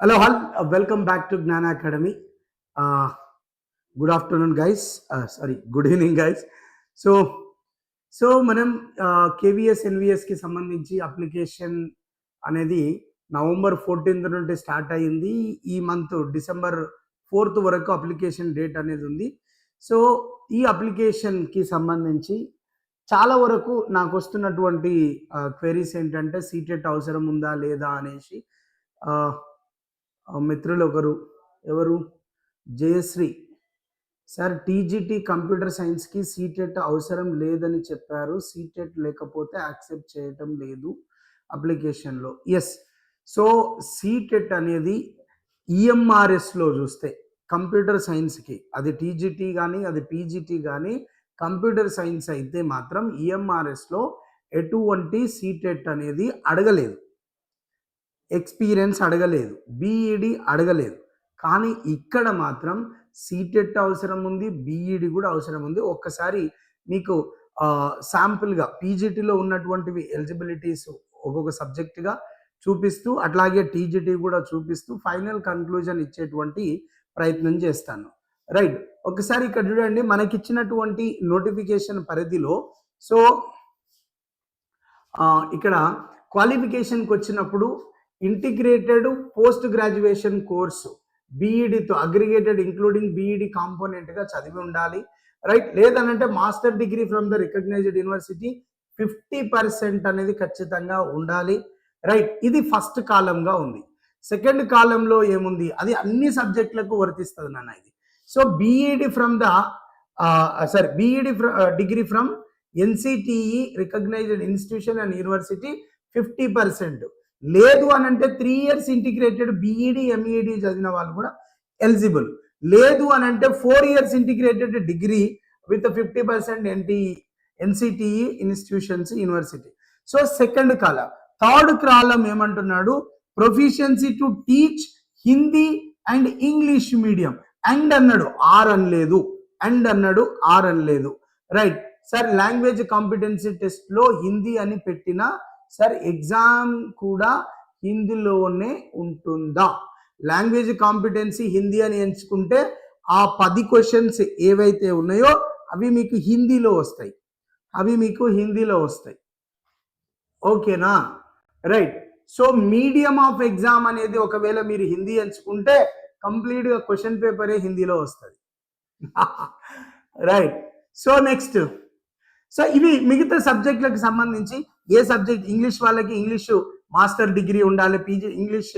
Hello all welcome back to Gnana Academy good afternoon guys sorry good evening guys so so మనం KVS ఎన్విఎస్కి సంబంధించి application అనేది November fourteenth నుండి start అయ్యింది. ఈ మంత్ డిసెంబర్ ఫోర్త్ వరకు అప్లికేషన్ డేట్ అనేది ఉంది. సో ఈ అప్లికేషన్కి సంబంధించి చాలా వరకు నాకు వస్తున్నటువంటి uh, క్వెరీస్ ఏంటంటే సీటెట్ అవసరం ఉందా లేదా అనేసి uh, మిత్రులు ఒకరు ఎవరు? జయశ్రీ. సార్ టీజీటీ కంప్యూటర్ సైన్స్కి సీటెట్ అవసరం లేదని చెప్పారు. సీటెట్ లేకపోతే యాక్సెప్ట్ చేయటం లేదు అప్లికేషన్లో. ఎస్ సో సీటెట్ అనేది ఈఎంఆర్ఎస్లో చూస్తే కంప్యూటర్ సైన్స్కి అది టీజీటీ కానీ అది పీజీటీ కానీ కంప్యూటర్ సైన్స్ అయితే మాత్రం ఈఎంఆర్ఎస్లో ఎటువంటి సీటెట్ అనేది అడగలేదు. ఎక్స్పీరియన్స్ అడగలేదు బీఈడి అడగలేదు. కానీ ఇక్కడ మాత్రం సీటెట్ అవసరం ఉంది బీఈడి కూడా అవసరం ఉంది. ఒక్కసారి మీకు శాంపుల్గా పీజీటీలో ఉన్నటువంటివి ఎలిజిబిలిటీస్ ఒక్కొక్క సబ్జెక్టుగా చూపిస్తూ అట్లాగే టీజీటీ కూడా చూపిస్తూ ఫైనల్ కన్క్లూజన్ ఇచ్చేటువంటి ప్రయత్నం చేస్తాను. రైట్. ఒకసారి ఇక్కడ చూడండి మనకిచ్చినటువంటి నోటిఫికేషన్ పరిధిలో సో ఇక్కడ క్వాలిఫికేషన్కి వచ్చినప్పుడు ఇంటిగ్రేటెడ్ పోస్ట్ గ్రాడ్యుయేషన్ కోర్సు. బీఈడితో అగ్రిగేటెడ్ ఇంక్లూడింగ్ బీఈడి కాంపోనెంట్గా చదివి ఉండాలి. రైట్? లేదనంటే master degree from the recognised university fifty percent అనేది ఖచ్చితంగా ఉండాలి. రైట్? ఇది ఫస్ట్ కాలంగా ఉంది. సెకండ్ కాలంలో ఏముంది? అది అన్ని సబ్జెక్టులకు వర్తిస్తుంది నాన్న ఇది. So BEd from the sorry BEd degree from NCTE recognised institution and university fifty percent. లేదు అని అంటే three years integrated BEd MEd చదివిన వాళ్ళు కూడా ఎలిజిబుల్ లేదు అని అంటే four years integrated degree with fifty percent NTE NCTE institutions university so second column third కాలం ఏమంటున్నాడు? Proficiency to teach Hindi and English medium and అన్నాడు ఆర్ అనలేదు అండ్ అన్నాడు ఆర్ అనలేదు రైట్ సార్ లాంగ్వేజ్ కాంపిటెన్సీ టెస్ట్లో హిందీ అని పెట్టిన సార్ ఎగ్జామ్ కూడా హిందీలోనే ఉంటుందా? లాంగ్వేజ్ కాంపిటెన్సీ హిందీ అని ఎంచుకుంటే ఆ పది క్వశ్చన్స్ ఏవైతే ఉన్నాయో అవి మీకు హిందీలో వస్తాయి. అవి మీకు హిందీలో వస్తాయి. ఓకేనా? Right so medium of exam అనేది ఒకవేళ మీరు హిందీ ఎంచుకుంటే కంప్లీట్గా క్వశ్చన్ పేపరే హిందీలో వస్తుంది. రైట్ సో నెక్స్ట్ సో ఇవి మిగతా సబ్జెక్టులకు సంబంధించి ఏ సబ్జెక్ట్ ఇంగ్లీష్ వాళ్ళకి ఇంగ్లీష్ మాస్టర్ డిగ్రీ ఉండాలి పీజీ ఇంగ్లీష్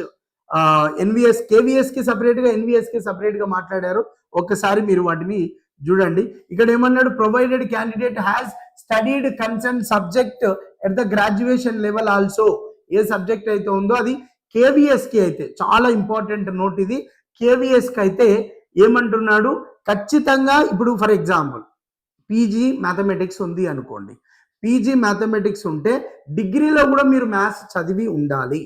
ఎన్విఎస్ కేవీఎస్కి సపరేట్గా ఎన్విఎస్కి సపరేట్గా మాట్లాడారు. ఒక్కసారి మీరు వాటిని చూడండి. ఇక్కడ ఏమన్నాడు? Provided candidate has studied concern subject at the graduation level also A subject అయితే ఉందో అది కేవీఎస్కి అయితే చాలా ఇంపార్టెంట్ నోట్ ఇది. కేవీఎస్కి అయితే ఏమంటున్నాడు? ఖచ్చితంగా ఇప్పుడు ఫర్ ఎగ్జాంపుల్ పీజీ మ్యాథమెటిక్స్ ఉంది అనుకోండి. పీజీ మ్యాథమెటిక్స్ ఉంటే డిగ్రీలో కూడా మీరు మ్యాథ్స్ చదివి ఉండాలి.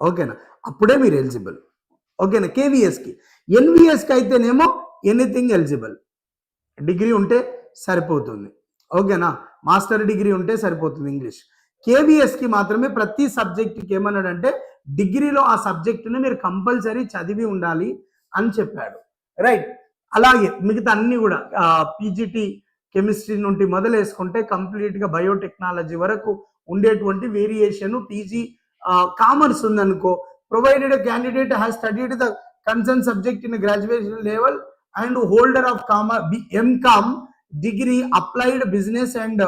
ఓకేనా? అప్పుడే మీరు ఎలిజిబుల్. ఓకేనా? కేవీఎస్కి. ఎన్విఎస్కి అయితేనేమో ఎనీథింగ్ ఎలిజిబుల్. డిగ్రీ ఉంటే సరిపోతుంది. ఓకేనా? మాస్టర్ డిగ్రీ ఉంటే సరిపోతుంది ఇంగ్లీష్. కేవీఎస్కి మాత్రమే ప్రతి సబ్జెక్ట్కి ఏమన్నాడంటే డిగ్రీలో ఆ సబ్జెక్టుని మీరు కంపల్సరీ చదివి ఉండాలి అని చెప్పాడు. రైట్? అలాగే మిగతా అన్ని కూడా పీజీటీ కెమిస్ట్రీ నుండి మొదలేసుకుంటే కంప్లీట్గా బయోటెక్నాలజీ వరకు ఉండేటువంటి వేరియేషన్ పీజీ కామర్స్ ఉందనుకో provided candidate has studied the concern subject in graduation level and holder of commerce MCom degree applied business and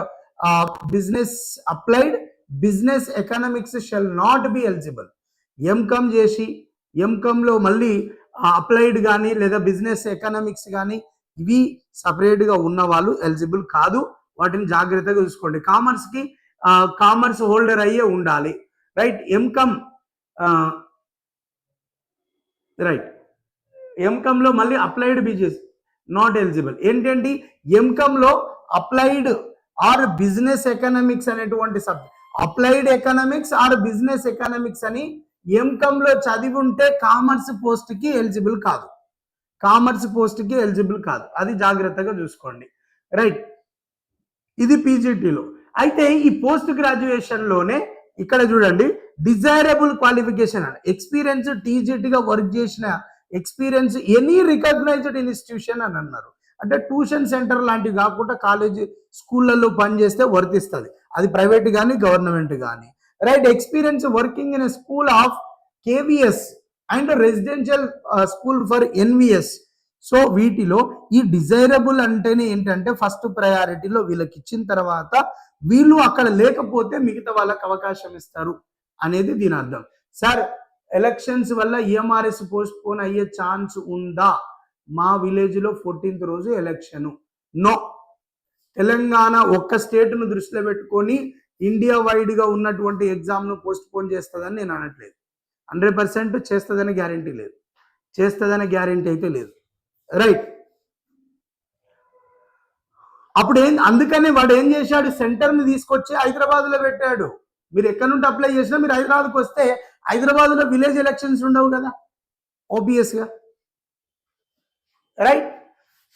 business applied business economics shall not be eligible. MCom చేసి ఎంకామ్లో మళ్ళీ applied కానీ లేదా business economics కానీ ఇవి సపరేట్గా ఉన్న వాళ్ళు ఎలిజిబుల్ కాదు. వాటిని జాగ్రత్తగా చూసుకోండి. కామర్స్కి కామర్స్ హోల్డర్ అయ్యే ఉండాలి. రైట్ ఎంకమ్ రైట్ ఎంకమ్లో మళ్ళీ అప్లైడ్ బిజినెస్ నాట్ ఎలిజిబుల్ ఏంటంటే ఎంకమ్లో అప్లైడ్ ఆర్ బిజినెస్ ఎకనామిక్స్ అనేటువంటి subject applied economics or business economics అని ఎంకమ్లో చదివి ఉంటే కామర్స్ పోస్ట్కి ఎలిజిబుల్ కాదు. కామర్స్ పోస్ట్కి ఎలిజిబుల్ కాదు. అది జాగ్రత్తగా చూసుకోండి. రైట్. ఇది పీజీటీలో. అయితే ఈ పోస్ట్ గ్రాడ్యుయేషన్లోనే ఇక్కడ చూడండి డిజైరబుల్ క్వాలిఫికేషన్ అని. ఎక్స్పీరియన్స్ టీజీటీగా వర్క్ చేసిన ఎక్స్పీరియన్స్ ఎనీ రికగ్నైజ్డ్ ఇన్స్టిట్యూషన్ అని అన్నారు. అంటే ట్యూషన్ సెంటర్ లాంటివి కాకుండా కాలేజీ స్కూళ్ళల్లో పనిచేస్తే వర్తిస్తుంది. అది ప్రైవేట్ కానీ గవర్నమెంట్ కానీ right. Experience working in school of KVS and residential school for NVS. So వీటిలో ఈ డిజైరబుల్ అంటేనే ఏంటంటే ఫస్ట్ ప్రయారిటీలో వీళ్ళకి ఇచ్చిన తర్వాత వీళ్ళు అక్కడ లేకపోతే మిగతా వాళ్ళకి అవకాశం ఇస్తారు అనేది దీని అర్థం. సార్ ఎలక్షన్స్ వల్ల E M R S postpone అయ్యే ఛాన్స్ ఉందా? మా విలేజ్లో ఫోర్టీన్త్ రోజు ఎలక్షన్. నో. తెలంగాణ ఒక్క స్టేట్ను దృష్టిలో పెట్టుకొని ఇండియా వైడ్గా ఉన్నటువంటి ఎగ్జామ్ను పోస్ట్ పోన్ చేస్తుందని నేను అనట్లేదు. హండ్రెడ్ పర్సెంట్ చేస్తుందని గ్యారంటీ లేదు. చేస్తుందనే గ్యారంటీ అయితే లేదు. రైట్. అప్పుడు ఏం అందుకనే వాడు ఏం చేశాడు? సెంటర్ని తీసుకొచ్చి హైదరాబాద్లో పెట్టాడు. మీరు ఎక్కడి నుండి అప్లై చేసినా మీరు హైదరాబాద్కి వస్తే హైదరాబాద్లో విలేజ్ ఎలక్షన్స్ ఉండవు కదా ఓబియస్గా right.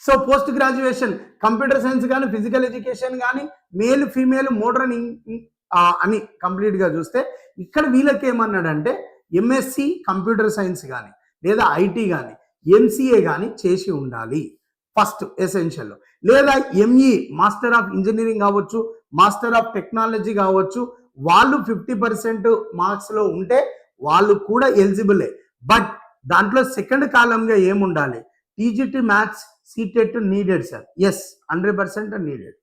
So post graduation computer science కానీ ఫిజికల్ ఎడ్యుకేషన్ కానీ మేల్ ఫీమేల్ మోడర్న్ అని కంప్లీట్గా చూస్తే ఇక్కడ వీళ్ళకి ఏమన్నాడంటే ఎంఎస్సి కంప్యూటర్ సైన్స్ కానీ లేదా ఐటీ కానీ ఎంసీఏ కానీ చేసి ఉండాలి. ఫస్ట్ ఎసెన్షియల్ లేదా ఎంఈ మాస్టర్ ఆఫ్ ఇంజనీరింగ్ కావచ్చు మాస్టర్ ఆఫ్ టెక్నాలజీ కావచ్చు వాళ్ళు ఫిఫ్టీ పర్సెంట్ మార్క్స్లో ఉంటే వాళ్ళు కూడా ఎలిజిబులే బట్ దాంట్లో సెకండ్ కాలంగా ఏముండాలి TGT maths CTET needed sir yes hundred percent needed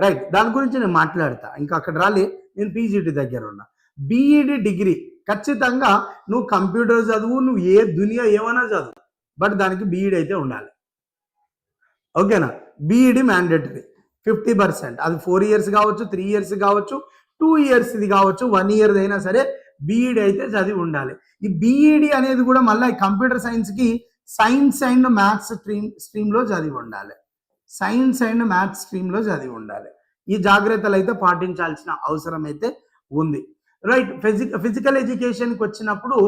right దాని గురించి నేను మాట్లాడతా. ఇంకా అక్కడ రాలి. నేను పీజీటీ దగ్గర ఉన్నా. బీఈడి డిగ్రీ ఖచ్చితంగా నువ్వు కంప్యూటర్ చదువు నువ్వు ఏ దునియా ఏమైనా చదువు. బట్ దానికి బీఈడి అయితే ఉండాలి. ఓకేనా? బీఈడి మ్యాండేటరీ ఫిఫ్టీ పర్సెంట్ అది ఫోర్ ఇయర్స్ కావచ్చు త్రీ ఇయర్స్ కావచ్చు టూ ఇయర్స్ ఇది కావచ్చు వన్ ఇయర్ అయినా సరే బీఈడి అయితే చదివి ఉండాలి. ఈ బీఈడి అనేది కూడా మళ్ళీ కంప్యూటర్ సైన్స్కి సైన్స్ అండ్ మ్యాథ్స్ స్ట్రీమ్ స్ట్రీమ్లో చదివి ఉండాలి. సైన్స్ అండ్ మ్యాథ్స్ స్ట్రీమ్లో చదివి ఉండాలి. ఈ జాగ్రత్తలు అయితే పాటించాల్సిన అవసరం అయితే ఉంది. రైట్ ఫిజిక్ ఫిజికల్ ఎడ్యుకేషన్కి వచ్చినప్పుడు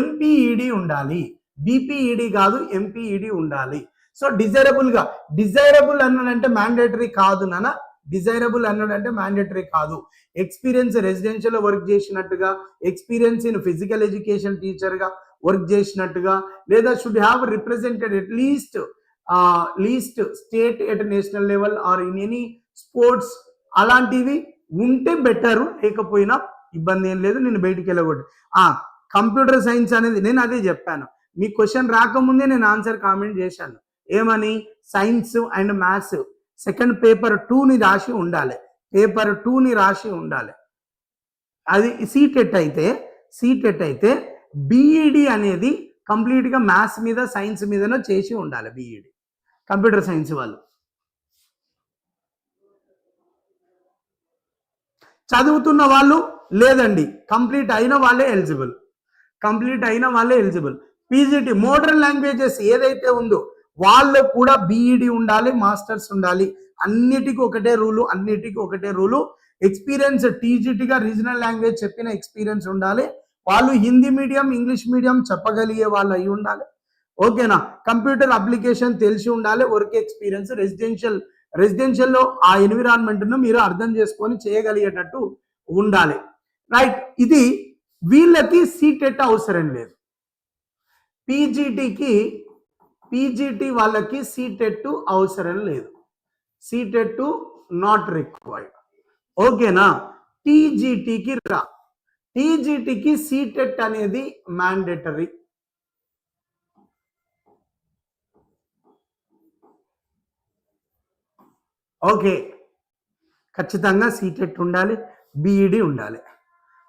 ఎంపీఈడి ఉండాలి. బీపీఈడి కాదు ఎంపీఈడి ఉండాలి. సో డిజైరబుల్గా డిజైరబుల్ అన్నాడంటే మ్యాండేటరీ కాదు నాన్న. డిజైరబుల్ అన్నాడంటే మ్యాండేటరీ కాదు. ఎక్స్పీరియన్స్ రెసిడెన్షియల్ వర్క్ చేసినట్టుగా ఎక్స్పీరియన్స్ ఇన్ ఫిజికల్ ఎడ్యుకేషన్ టీచర్గా వర్క్ చేసినట్టుగా లేదా should have represented at least least state at national level or in any sports అలాంటివి ఉంటే బెటర్ లేకపోయినా ఇబ్బంది ఏం లేదు నేను బయటికి వెళ్ళకూడదు ఆ కంప్యూటర్ సైన్స్ అనేది నేను అదే చెప్పాను. మీ క్వశ్చన్ రాకముందే నేను ఆన్సర్ కామెంట్ చేశాను. ఏమని? Science and maths second paper టూని రాసి ఉండాలి. పేపర్ టూని రాసి ఉండాలి. అది సీటెట్ అయితే సీటెట్ అయితే బీఈడి అనేది కంప్లీట్గా మ్యాథ్స్ మీద సైన్స్ మీదనో చేసి ఉండాలి బీఈడి కంప్యూటర్ సైన్స్ వాళ్ళు. చదువుతున్న వాళ్ళు లేదండి. కంప్లీట్ అయిన వాళ్ళే ఎలిజిబుల్ కంప్లీట్ అయిన వాళ్ళే ఎలిజిబుల్ పీజీటీ మోడర్న్ లాంగ్వేజెస్ ఏదైతే ఉందో వాళ్ళకు కూడా బీఈడి ఉండాలి మాస్టర్స్ ఉండాలి. అన్నిటికీ ఒకటే రూలు అన్నిటికీ ఒకటే రూలు ఎక్స్పీరియన్స్ టీజీటీగా రీజనల్ లాంగ్వేజ్ చెప్పిన ఎక్స్పీరియన్స్ ఉండాలి. వాళ్ళు హిందీ మీడియం ఇంగ్లీష్ మీడియం చెప్పగలిగే వాళ్ళు అయి ఉండాలి. ఓకేనా కంప్యూటర్ అప్లికేషన్ తెలిసి ఉండాలి. వర్క్ ఎక్స్పీరియన్స్ రెసిడెన్షియల్ రెసిడెన్షియల్లో ఆ ఎన్విరాన్మెంట్ను మీరు అర్థం చేసుకొని చేయగలిగేటట్టు ఉండాలి. రైట్ ఇది వీళ్ళకి సీటెట్ అవసరం లేదు. పీజీటీకి పీజీటీ వాళ్ళకి సీటెట్ అవసరం లేదు. సీటెట్ నాట్ రిక్వైర్డ్ ఓకేనా టీజీటీకి రా. టీజీటీకి సీటెట్ అనేది మ్యాండేటరీ ఓకే ఖచ్చితంగా సీటెట్ ఉండాలి. బీఈడి ఉండాలి.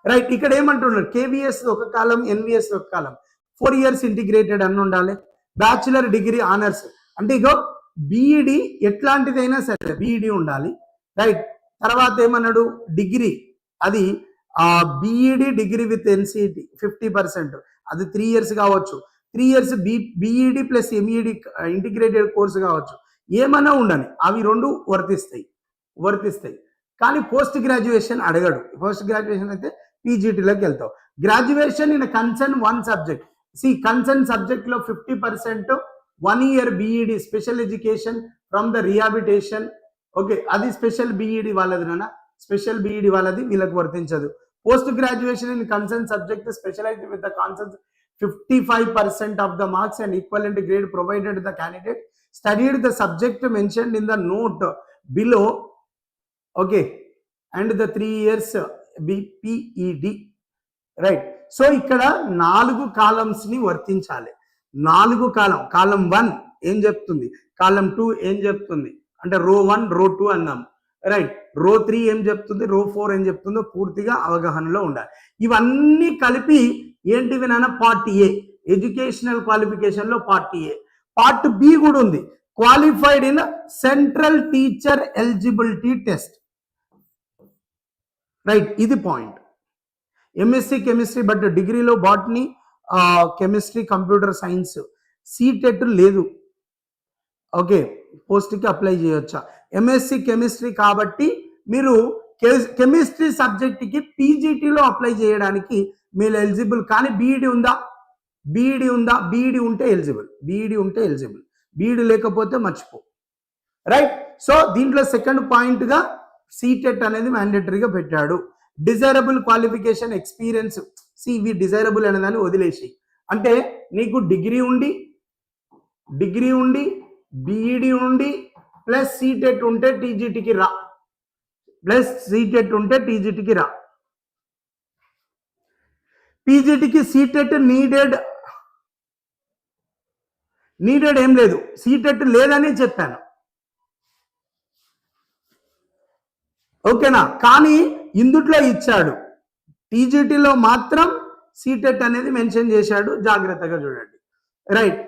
రైట్ ఇక్కడ ఏమంటున్నారు కేవీఎస్ ఒక కాలం ఎన్విఎస్ ఒక కాలం. ఫోర్ ఇయర్స్ ఇంటిగ్రేటెడ్ అని ఉండాలి. బ్యాచులర్ డిగ్రీ ఆనర్స్ అంటే ఇగో బీఈడి ఎట్లాంటిదైనా సరే బీఈడి ఉండాలి. రైట్ తర్వాత ఏమన్నాడు? డిగ్రీ అది ఆ BEd degree with NCT fifty percent అది త్రీ ఇయర్స్ కావచ్చు. Three years B BEd plus MEd integrated course కావచ్చు. ఏమైనా ఉండని. అవి రెండు వర్తిస్తాయి. వర్తిస్తాయి. కానీ పోస్ట్ గ్రాడ్యుయేషన్ అడగడు. పోస్ట్ గ్రాడ్యుయేషన్ అయితే పీజీటీలోకి వెళ్తావు. Graduation in concern one subject C concern సబ్జెక్ట్లో fifty percent one year BEd special education from the rehabilitation okay అది స్పెషల్ బీఈడి వాళ్ళది నాన్న. స్పెషల్ బీఈడి వాళ్ళది వీళ్ళకి వర్తించదు. Post graduation in concern subject specialise with the concept 55% of the marks and equivalent grade provided the candidate. Studied the subject mentioned in the note below okay and the three years BPEd right so ఇక్కడ నాలుగు కాలమ్స్ని వర్తించాలి. నాలుగు కాలం కాలం one ఏం చెప్తుంది? కాలం two ఏం చెప్తుంది? అంటే row one row two అన్నాం. Right row three ఏం చెప్తుంది? రో ఫోర్ ఏం చెప్తుందో పూర్తిగా అవగాహనలో ఉండాలి. ఇవన్నీ కలిపి ఏంటివి నాన్న? పార్ట్ ఏ ఎడ్యుకేషనల్ క్వాలిఫికేషన్లో పార్ట్ ఏ పార్ట్ బి కూడా ఉంది. Qualified in central teacher eligibility test right ఇది పాయింట్ ఎంఎస్సి కెమిస్ట్రీ బట్ డిగ్రీలో botany chemistry computer science CTET లేదు. ఓకే పోస్ట్కి అప్లై చేయొచ్చా? ఎంఎస్సి కెమిస్ట్రీ కాబట్టి మీరు కెమిస్ట్రీ సబ్జెక్ట్కి పీజీటీలో అప్లై చేయడానికి మీరు ఎలిజిబుల్ కానీ బీఈడి ఉందా? బీఈడి ఉందా? బీఈడి ఉంటే ఎలిజిబుల్ బీఈడి ఉంటే ఎలిజిబుల్ బీఈడి లేకపోతే మర్చిపో. రైట్ సో దీంట్లో సెకండ్ పాయింట్గా సీటెట్ అనేది మ్యాండేటరీగా పెట్టాడు. Desirable qualification experience. CV desirable అనేదాన్ని వదిలేసి. అంటే నీకు డిగ్రీ ఉండి డిగ్రీ ఉండి బీఈడి ఉండి ప్లస్ సీటెట్ ఉంటే టీజీటీకి రా. ప్లస్ సీటెట్ ఉంటే టీజీటీకి రా. పీజీటీకి సీటెట్ నీడెడ్ నీడెడ్ ఏం లేదు. సీటెట్ లేదని చెప్పాను. ఓకేనా? కానీ ఇందుట్లో ఇచ్చాడు. టీజీటీలో మాత్రం సీటెట్ అనేది మెన్షన్ చేశాడు. జాగ్రత్తగా చూడండి. రైట్.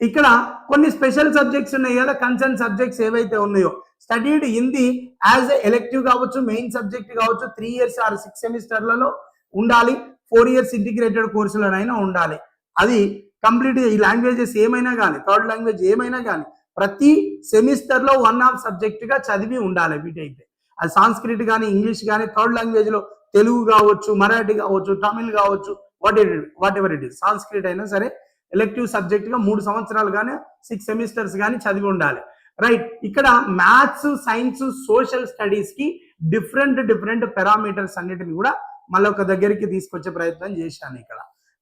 ఇక్కడ కొన్ని స్పెషల్ సబ్జెక్ట్స్ ఉన్నాయి కదా కన్సర్న్ సబ్జెక్ట్స్ ఏవైతే ఉన్నాయో. స్టడీడ్ హిందీ యాజ్ ఎలెక్టివ్ కావచ్చు మెయిన్ సబ్జెక్ట్ కావచ్చు త్రీ ఇయర్స్ ఆర్ సిక్స్ సెమిస్టర్లలో ఉండాలి. ఫోర్ ఇయర్స్ ఇంటిగ్రేటెడ్ కోర్సులనైనా ఉండాలి. అది కంప్లీట్ ఈ లాంగ్వేజెస్ ఏమైనా కానీ థర్డ్ లాంగ్వేజ్ ఏమైనా కానీ ప్రతి సెమిస్టర్లో వన్ ఆఫ్ సబ్జెక్ట్గా చదివి ఉండాలి వీటైతే అది సాంస్క్రిట్ కానీ ఇంగ్లీష్ కానీ థర్డ్ లాంగ్వేజ్లో తెలుగు కావచ్చు మరాఠీ కావచ్చు తమిళ్ కావచ్చు what it whatever it is Sanskrit అయినా సరే ఎలెక్టివ్ సబ్జెక్ట్గా మూడు సంవత్సరాలు కానీ సిక్స్ సెమిస్టర్స్ కానీ చదివి ఉండాలి. రైట్ ఇక్కడ మ్యాథ్స్ సైన్స్ సోషల్ స్టడీస్కి డిఫరెంట్ డిఫరెంట్ పారామీటర్స్ అన్నిటిని కూడా మళ్ళీ ఒక దగ్గరికి తీసుకొచ్చే ప్రయత్నం చేశాను ఇక్కడ.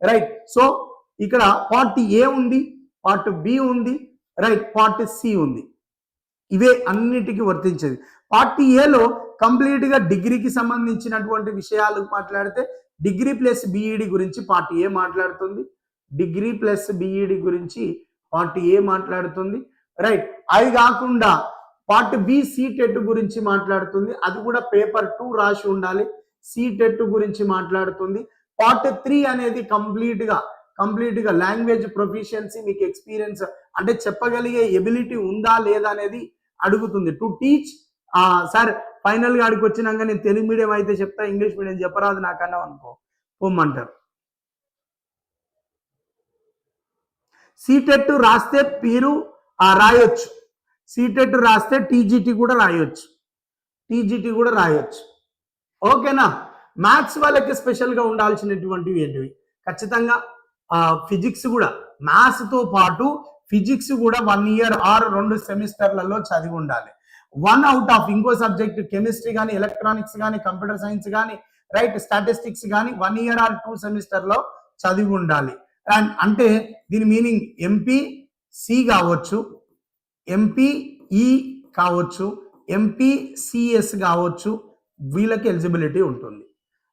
రైట్ సో ఇక్కడ పార్ట్ ఏ ఉంది పార్ట్ బి ఉంది రైట్ పార్ట్ సి ఉంది. ఇవే అన్నిటికీ వర్తించేది. పార్టీ ఏలో కంప్లీట్గా డిగ్రీకి సంబంధించినటువంటి విషయాలు మాట్లాడితే డిగ్రీ ప్లస్ బీఈడి గురించి పార్టీ ఏ మాట్లాడుతుంది. డిగ్రీ ప్లస్ బీఈడి గురించి పార్టీ ఏ మాట్లాడుతుంది. రైట్ అది కాకుండా పార్ట్ బి సీటెట్ గురించి మాట్లాడుతుంది. అది కూడా పేపర్ టూ రాసి ఉండాలి. సీటెట్ గురించి మాట్లాడుతుంది. పార్ట్ త్రీ అనేది కంప్లీట్గా కంప్లీట్గా లాంగ్వేజ్ ప్రొఫిషియన్సీ మీకు ఎక్స్పీరియన్స్ అంటే చెప్పగలిగే ఎబిలిటీ ఉందా లేదా అనేది అడుగుతుంది. టు టీచ్ సార్ ఫైనల్గా వచ్చినాక నేను తెలుగు మీడియం అయితే చెప్తా ఇంగ్లీష్ మీడియం చెప్పరాదు నాకన్నా అనుకో. పొమ్మంటారు. సీటెట్ రాస్తే మీరు రాయొచ్చు. సీటెట్ రాస్తే టీజీటీ కూడా రాయొచ్చు. టీజీటీ కూడా రాయొచ్చు. ఓకేనా? మ్యాథ్స్ వాళ్ళకి స్పెషల్గా ఉండాల్సినటువంటివి ఏంటివి? ఖచ్చితంగా ఫిజిక్స్ కూడా. మ్యాథ్స్తో పాటు ఫిజిక్స్ కూడా వన్ ఇయర్ ఆర్ రెండు సెమిస్టర్లలో చదివి ఉండాలి. వన్ అవుట్ ఆఫ్ ఇంకో సబ్జెక్ట్ కెమిస్ట్రీ కానీ ఎలక్ట్రానిక్స్ కానీ కంప్యూటర్ సైన్స్ కానీ రైట్ స్టాటిస్టిక్స్ కానీ వన్ ఇయర్ ఆర్ టూ సెమిస్టర్లో చదివి ఉండాలి. అండ్ అంటే దీని మీనింగ్ ఎంపీ సి కావచ్చు ఎంపీ ఈ e కావచ్చు ఎంపీ సిఎస్ కావచ్చు వీళ్ళకి ఎలిజిబిలిటీ ఉంటుంది.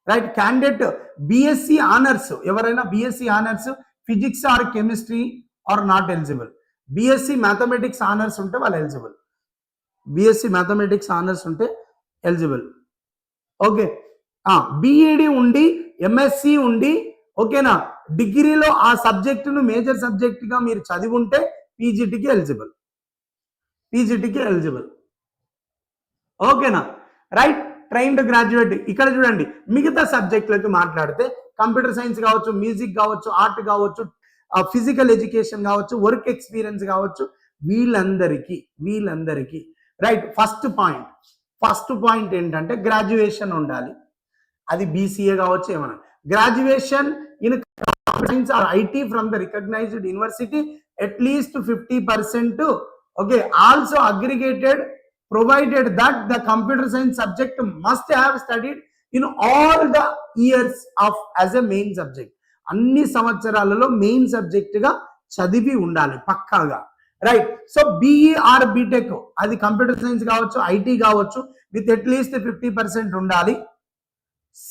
రైట్ క్యాండిడేట్ బిఎస్సి ఆనర్స్ ఎవరైనా BSc honours physics or chemistry or not eligible. BSc mathematics honours ఉంటే వాళ్ళు ఎలిజిబుల్. బిఎస్సి మ్యాథమెటిక్స్ ఆనర్స్ ఉంటే ఎలిజిబుల్. ఓకే. బిఈడి ఉండి ఎంఎస్సి ఉండి ఓకేనా? డిగ్రీలో ఆ సబ్జెక్టును మేజర్ సబ్జెక్ట్గా మీరు చదివి ఉంటే పీజీటీకి ఎలిజిబుల్. పీజీటీకి ఎలిజిబుల్. ఓకేనా? రైట్? Trained graduate. ఇక్కడ చూడండి మిగతా సబ్జెక్టులకి మాట్లాడితే కంప్యూటర్ సైన్స్ కావచ్చు మ్యూజిక్ కావచ్చు ఆర్ట్ కావచ్చు ఫిజికల్ ఎడ్యుకేషన్ కావచ్చు వర్క్ ఎక్స్పీరియన్స్ కావచ్చు వీళ్ళందరికీ వీళ్ళందరికీ. Right first point first point ఏంటంటే గ్రాడ్యుయేషన్ ఉండాలి. అది బీసీఏ కావచ్చు ఏమన్నా. Graduation in science or IT from the recognised university at least fifty percent okay also aggregated provided that the computer science subject must have studied in all the years of as a main subject అన్ని సంవత్సరాలలో main సబ్జెక్టుగా చదివి ఉండాలి పక్కాగా. Right? So BE or BTech అది computer science కావచ్చు IT కావచ్చు with at least fifty percent ఉండాలి.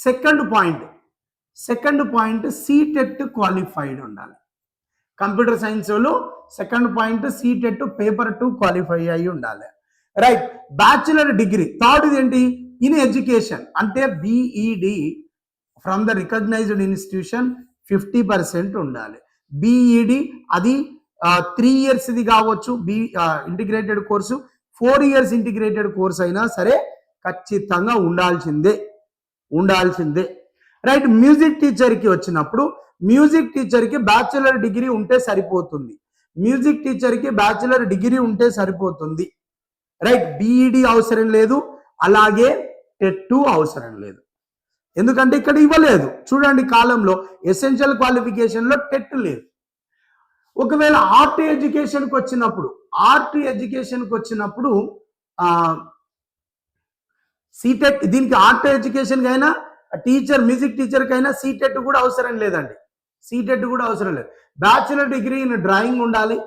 Second point second point CTET qualified ఉండాలి. కంప్యూటర్ సైన్స్ వాళ్ళు second point CTET paper two qualify అయి ఉండాలి. రైట్? బ్యాచులర్ డిగ్రీ థర్డ్ ఏంటి in education అంటే BEd from the recognised institution fifty percent ఉండాలి. BEd అది three ఇయర్స్ది కావచ్చు B integrated course four years integrated course అయినా సరే ఖచ్చితంగా ఉండాల్సిందే. ఉండాల్సిందే. రైట్ మ్యూజిక్ టీచర్కి వచ్చినప్పుడు మ్యూజిక్ టీచర్కి బ్యాచులర్ డిగ్రీ ఉంటే సరిపోతుంది. మ్యూజిక్ టీచర్కి బ్యాచులర్ డిగ్రీ ఉంటే సరిపోతుంది. రైట్ బీఈడి అవసరం లేదు అలాగే టెట్ అవసరం లేదు. ఎందుకంటే ఇక్కడ ఇవ్వలేదు. చూడండి కాలంలో ఎసెన్షియల్ క్వాలిఫికేషన్లో టెట్ లేదు. ఒకవేళ ఆర్ట్ ఎడ్యుకేషన్కి వచ్చినప్పుడు ఆర్ట్ ఎడ్యుకేషన్కి వచ్చినప్పుడు సీటెట్ దీనికి ఆర్ట్ ఎడ్యుకేషన్కి అయినా టీచర్ మ్యూజిక్ టీచర్కి అయినా సీటెట్ కూడా అవసరం లేదండి. సీటెట్ కూడా అవసరం లేదు. బ్యాచులర్ డిగ్రీ ఇన్ డ్రాయింగ్ ఉండాలి.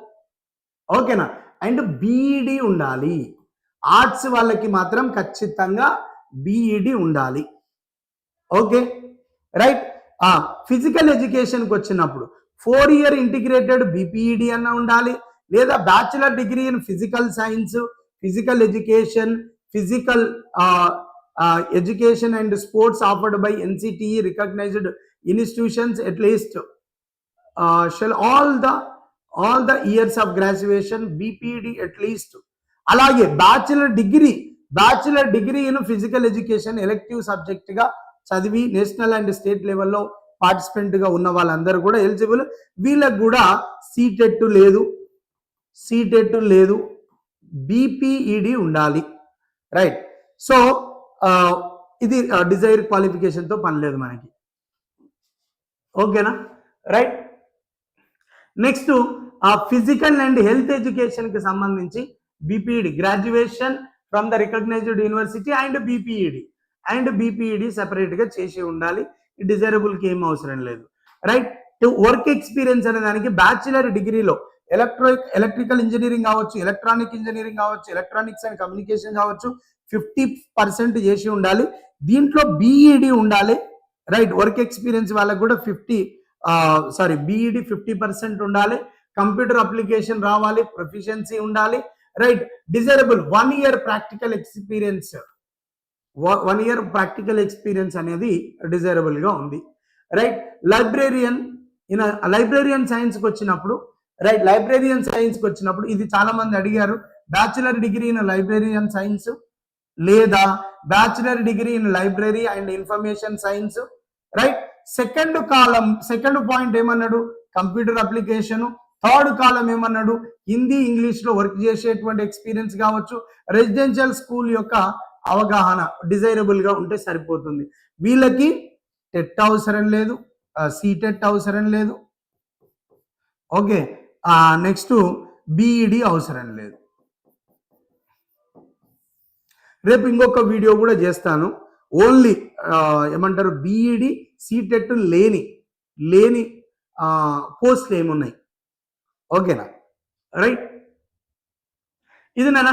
ఓకేనా? అండ్ బీఈడి ఉండాలి. ఆర్ట్స్ వాళ్ళకి మాత్రం ఖచ్చితంగా బీఈడి ఉండాలి. ఓకే? రైట్. ఫిజికల్ ఎడ్యుకేషన్కి వచ్చినప్పుడు ఫోర్ ఇయర్ ఇంటిగ్రేటెడ్ బీపీఈడి అన్న ఉండాలి లేదా bachelor degree in physical science physical education physical education and sports offered by NCTE recognised institutions at least shall all the all the years of graduation BPEd at least అలాగే bachelor degree bachelor degree in physical education elective సబ్జెక్ట్గా చదివి national and state లెవెల్లో పార్టిసిపెంట్గా ఉన్న వాళ్ళందరూ కూడా eligible. వీళ్ళకు కూడా CTET లేదు. సీటెట్ లేదు. బీపీఈడి ఉండాలి. రైట్. సో ఇది డిజైర్ క్వాలిఫికేషన్తో పని లేదు మనకి. ఓకేనా? రైట్. నెక్స్ట్ ఆ ఫిజికల్ అండ్ హెల్త్ ఎడ్యుకేషన్కి సంబంధించి BPEd graduation from the recognised university and BPEd. And BPEd సెపరేట్గా చేసి ఉండాలి. డిజైరబుల్కి ఏం అవసరం లేదు. రైట్ వర్క్ ఎక్స్పీరియన్స్ అనే దానికి బ్యాచిలర్ డిగ్రీలో ఎలక్ట్రో ఎలక్ట్రికల్ ఇంజనీరింగ్ కావచ్చు ఎలక్ట్రానిక్ ఇంజనీరింగ్ కావచ్చు ఎలక్ట్రానిక్స్ అండ్ కమ్యూనికేషన్ కావచ్చు ఫిఫ్టీ పర్సెంట్ చేసి ఉండాలి. దీంట్లో బీఈడి ఉండాలి. రైట్ వర్క్ ఎక్స్పీరియన్స్ వాళ్ళకు కూడా fifty sorry BEd fifty percent ఉండాలి. కంప్యూటర్ అప్లికేషన్ రావాలి ప్రొఫిషియన్సీ ఉండాలి. Right desirable one year practical experience one year practical experience అనేది డిజైరబుల్గా ఉంది. రైట్ లైబ్రేరియన్ ఇన్ లైబ్రేరియన్ సైన్స్కి వచ్చినప్పుడు రైట్ లైబ్రేరియన్ సైన్స్కి వచ్చినప్పుడు ఇది చాలా మంది అడిగారు bachelor degree in librarian science లేదా bachelor degree in library and information science right second column second point ఏమన్నాడు? కంప్యూటర్ అప్లికేషన్ థర్డ్ కాలం ఏమన్నాడు? హిందీ ఇంగ్లీష్లో వర్క్ చేసేటువంటి ఎక్స్పీరియన్స్ కావచ్చు. రెసిడెన్షియల్ స్కూల్ యొక్క అవగాహన డిజైరబుల్గా ఉంటే సరిపోతుంది. వీళ్ళకి టెట్ అవసరం లేదు సీటెట్ అవసరం లేదు. ఓకే నెక్స్ట్ బీఈడి అవసరం లేదు. రేపు ఇంకొక వీడియో కూడా చేస్తాను. ఓన్లీ ఏమంటారు బీఈడి సీటెట్ లేని లేని పోస్ట్లు ఏమున్నాయి? ఓకేనా? రైట్ ఇది నానా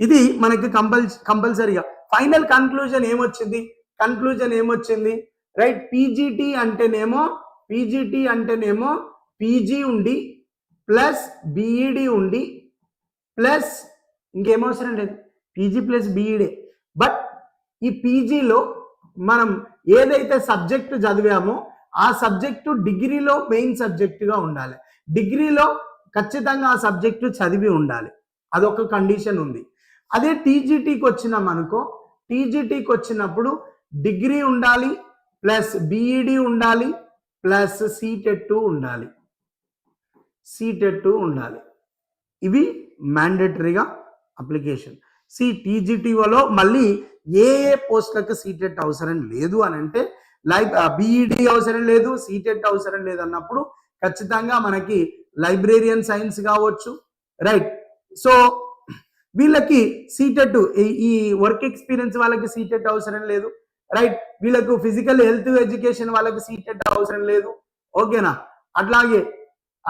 ఇది మనకి కంపల్ కంపల్సరీగా. ఫైనల్ కన్క్లూజన్ ఏమొచ్చింది? కన్క్లూజన్ ఏమొచ్చింది? రైట్ పీజీటీ అంటేనేమో పీజీటీ అంటేనేమో పీజీ ఉండి ప్లస్ బీఈడి ఉండి ప్లస్ ఇంకేమవసరం లేదు. పీజీ ప్లస్ బీఈడే బట్ ఈ పీజీలో మనం ఏదైతే సబ్జెక్టు చదివామో ఆ సబ్జెక్టు డిగ్రీలో మెయిన్ సబ్జెక్టుగా ఉండాలి. డిగ్రీలో ఖచ్చితంగా ఆ సబ్జెక్టు చదివి ఉండాలి. అదొక కండిషన్ ఉంది. అదే టీజీటీకి వచ్చినాం అనుకో టీజీటీకి వచ్చినప్పుడు డిగ్రీ ఉండాలి ప్లస్ బీఈడి ఉండాలి ప్లస్ సీటెట్ ఉండాలి. సీటెట్ ఉండాలి. ఇవి మ్యాండేటరీగా అప్లికేషన్. సి టీజీటీఓలో మళ్ళీ ఏ ఏ పోస్టులకు సీటెట్ అవసరం లేదు అని అంటే లైబ్ బీఈడి అవసరం లేదు సీటెట్ అవసరం లేదు అన్నప్పుడు ఖచ్చితంగా మనకి లైబ్రేరియన్ సైన్స్ కావచ్చు రైట్? సో వీళ్ళకి సీటెట్ ఈ వర్క్ ఎక్స్పీరియన్స్ వాళ్ళకి సీటెట్ అవసరం లేదు. రైట్ వీళ్ళకు ఫిజికల్ హెల్త్ ఎడ్యుకేషన్ వాళ్ళకి సీటెట్ అవసరం లేదు. ఓకేనా అట్లాగే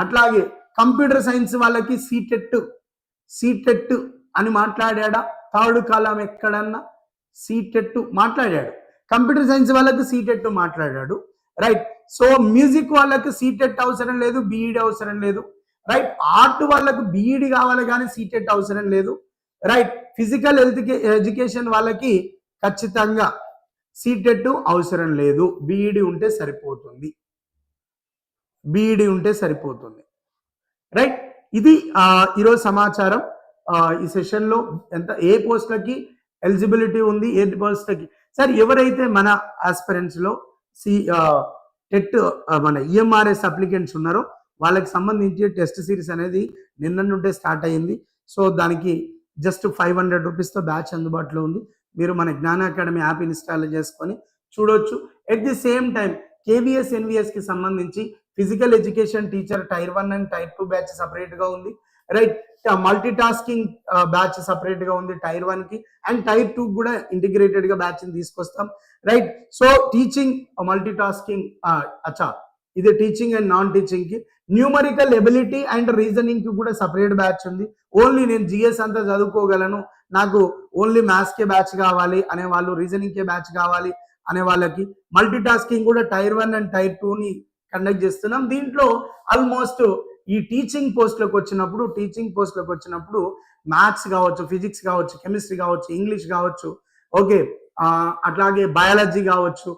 అట్లాగే కంప్యూటర్ సైన్స్ వాళ్ళకి సీటెట్ సీటెట్ అని మాట్లాడా థర్డ్ కాలం ఎక్కడన్నా? సీటెట్ మాట్లాడాడు. కంప్యూటర్ సైన్స్ వాళ్ళకి సీటెట్ మాట్లాడాడు. రైట్ సో మ్యూజిక్ వాళ్ళకి సీటెట్ అవసరం లేదు బీఈడి అవసరం లేదు. రైట్ ఆర్ట్ వాళ్ళకు బీఈడి కావాలి కానీ సీటెట్ అవసరం లేదు. రైట్ ఫిజికల్ హెల్త్ ఎడ్యుకేషన్ వాళ్ళకి ఖచ్చితంగా సీటెట్ అవసరం లేదు. బీఈడి ఉంటే సరిపోతుంది. బీఈడి ఉంటే సరిపోతుంది. రైట్ ఇది ఈరోజు సమాచారం. ఈ సెషన్లో ఎంత ఏ పోస్ట్లకి ఎలిజిబిలిటీ ఉంది ఏ పోస్ట్లకి సార్ ఎవరైతే మన ఆస్పిరెంట్స్లో సి టెట్ మన E M R S applicants ఉన్నారో వాళ్ళకి సంబంధించి టెస్ట్ సిరీస్ అనేది నిన్న నుండే స్టార్ట్ అయ్యింది. సో దానికి జస్ట్ ఫైవ్ హండ్రెడ్ రూపీస్తో బ్యాచ్ అందుబాటులో ఉంది. మీరు మన జ్ఞాన అకాడమీ యాప్ ఇన్స్టాల్ చేసుకొని చూడొచ్చు. At the same time KVS ఎన్విఎస్కి సంబంధించి physical education teacher tier one and tier two batch సపరేట్గా ఉంది. రైట్ మల్టీ టాస్కింగ్ బ్యాచ్ సపరేట్గా ఉంది టైర్ వన్కి. అండ్ టైర్ టూ కూడా ఇంటిగ్రేటెడ్గా బ్యాచ్ని తీసుకొస్తాం. Right so teaching multi tasking అచ్చా ఇది టీచింగ్ అండ్ నాన్ టీచింగ్కి న్యూమరికల్ ఎబిలిటీ అండ్ రీజనింగ్కి కూడా సపరేట్ బ్యాచ్ ఉంది. ఓన్లీ నేను జిఎస్ అంతా చదువుకోగలను. నాకు ఓన్లీ మ్యాథ్స్ కే బ్యాచ్ కావాలి అనే వాళ్ళు రీజనింగ్ కే బ్యాచ్ కావాలి అనే వాళ్ళకి. మల్టీ టాస్కింగ్ కూడా tier one and tier two ని కండక్ట్ చేస్తున్నాం. దీంట్లో ఆల్మోస్ట్ ఈ టీచింగ్ పోస్ట్లకు వచ్చినప్పుడు టీచింగ్ పోస్ట్లకు వచ్చినప్పుడు మ్యాథ్స్ కావచ్చు ఫిజిక్స్ కావచ్చు కెమిస్ట్రీ కావచ్చు ఇంగ్లీష్ కావచ్చు ఓకే అట్లాగే బయాలజీ కావచ్చు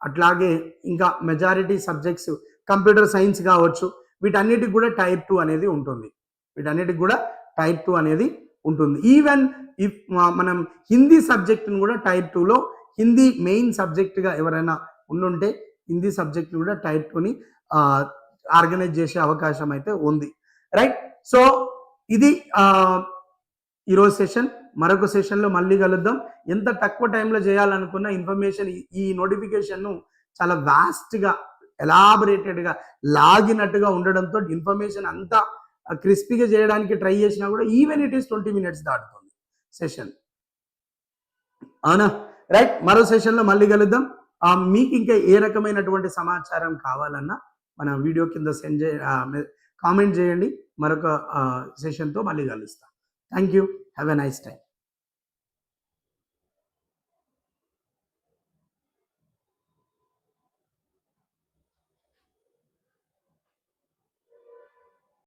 అట్లాగే ఇంకా మెజారిటీ సబ్జెక్ట్స్ కంప్యూటర్ సైన్స్ కావచ్చు వీటన్నిటికి కూడా టైర్ టూ అనేది ఉంటుంది. వీటన్నిటికి కూడా టైప్ టూ అనేది ఉంటుంది. ఈవెన్ ఇఫ్ మనం హిందీ సబ్జెక్ట్ని కూడా టైర్ టూలో హిందీ మెయిన్ సబ్జెక్ట్గా ఎవరైనా ఉండుంటే హిందీ సబ్జెక్ట్ని కూడా టైర్ టూని ఆర్గనైజ్ చేసే అవకాశం అయితే ఉంది. రైట్ సో ఇది ఈరోజు సెషన్. మరొక సెషన్లో మళ్ళీ కలుద్దాం. ఎంత తక్కువ టైంలో చేయాలనుకున్న ఇన్ఫర్మేషన్ ఈ నోటిఫికేషన్ను చాలా వాస్ట్గా ఎలాబరేటెడ్గా లాగినట్టుగా ఉండడంతో ఇన్ఫర్మేషన్ అంతా క్రిస్పీగా చేయడానికి ట్రై చేసినా కూడా even it is twenty minutes దాటుతుంది. Session అవునా? రైట్ మరో సెషన్లో మళ్ళీ కలుద్దాం. మీకు ఇంకా ఏ రకమైనటువంటి సమాచారం కావాలన్నా మన వీడియో కింద సెండ్ చే కామెంట్ చేయండి. మరొక సెషన్తో మళ్ళీ కలుస్తాం. Thank you have a nice time